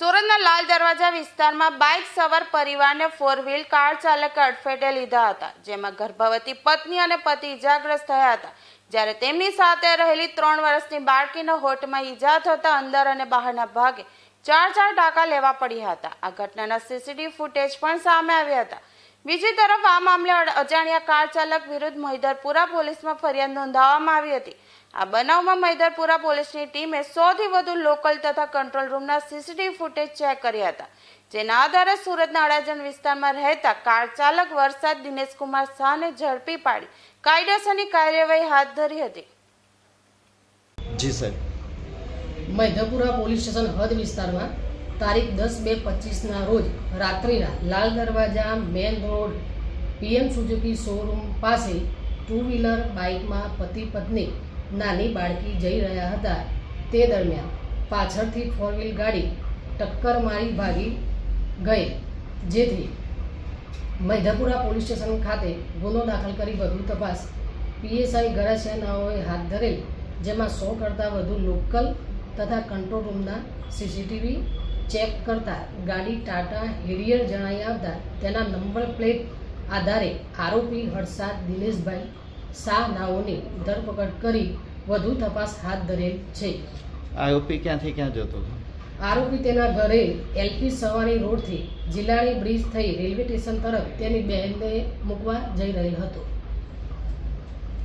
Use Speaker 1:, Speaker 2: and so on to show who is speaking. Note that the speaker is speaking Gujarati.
Speaker 1: વડગામના લાલ દરવાજા વિસ્તારમાં બાઇક સવાર પરિવારને ફોર વ્હીલ કાર ચાલકે અડફેટે લીધા હતા, જેમાં ગર્ભવતી પત્ની અને પતિ ઇજાગ્રસ્ત થયા હતા. જ્યારે તેમની સાથે રહેલી ત્રણ વર્ષની બાળકીના હોઠમાં ઈજા થતા અંદર અને બહારના ભાગે ચાર ચાર ટાંકા લેવા પડ્યા હતા. આ ઘટનાના સીસીટીવી ફૂટેજ પણ સામે આવ્યા હતા. બીજી તરફ આ મામલે અજાણ્યા કાર ચાલક વિરુદ્ધ મહિધરપુરા પોલીસમાં ફરિયાદ નોંધાવવામાં આવી હતી. આ બનાવમાં મહિધરપુરા પોલીસની ટીમે સોથી વધુ લોકલ તથા કંટ્રોલ રૂમના સીસીટીવી ફૂટેજ ચેક કર્યા હતા. જેના આધારે સુરતના અડાજણ વિસ્તારમાં રહેતા કાર ચાલક વરસાદ દિનેશકુમાર શાહને ઝડપી પાડી કાયદેસરની કાર્યવાહી હાથ ધરી હતી.
Speaker 2: જી સર
Speaker 3: મૈધપુરા પોલીસ સ્ટેશન હદ વિસ્તારમાં તારીખ દસ બે પચીસના રોજ રાત્રિના Lal Darwaja main road, PM Suzuki showroom પાસે ટુ વ્હીલર બાઇકમાં પતિ પત્ની, નાની બાળકી જઈ રહ્યા હતા. તે દરમિયાન પાછળથી ફોર વ્હીલ ગાડી ટક્કર મારી ભાગી ગઈ, જેથી મૈધપુરા પોલીસ સ્ટેશન ખાતે ગુનો દાખલ કરી વધુ તપાસ. પીએસઆઈ ગરાસિયાનાઓએ હાથ ધરેલ, જેમાં સો કરતાં વધુ લોકલ તથા કંટ્રોલ રૂમના સીસીટીવી ચેક કરતા ગાડી ટાટા હેરિયર જણાઈ આવતા તેના નંબર પ્લેટ આધારે આરોપી હર્ષાદ દિનેશભાઈ શાહ નાઓની ધરપકડ કરી વધુ તપાસ હાથ ધરેલ છે.
Speaker 2: આરોપી ક્યાંથી ક્યાં જતો
Speaker 3: આરોપી તેના ઘરે એલપી સવાણી રોડથી જિલ્લાની બ્રિજ થઈ રેલવે સ્ટેશન તરફ તેની બહેનને મૂકવા જઈ રહેલ હતો.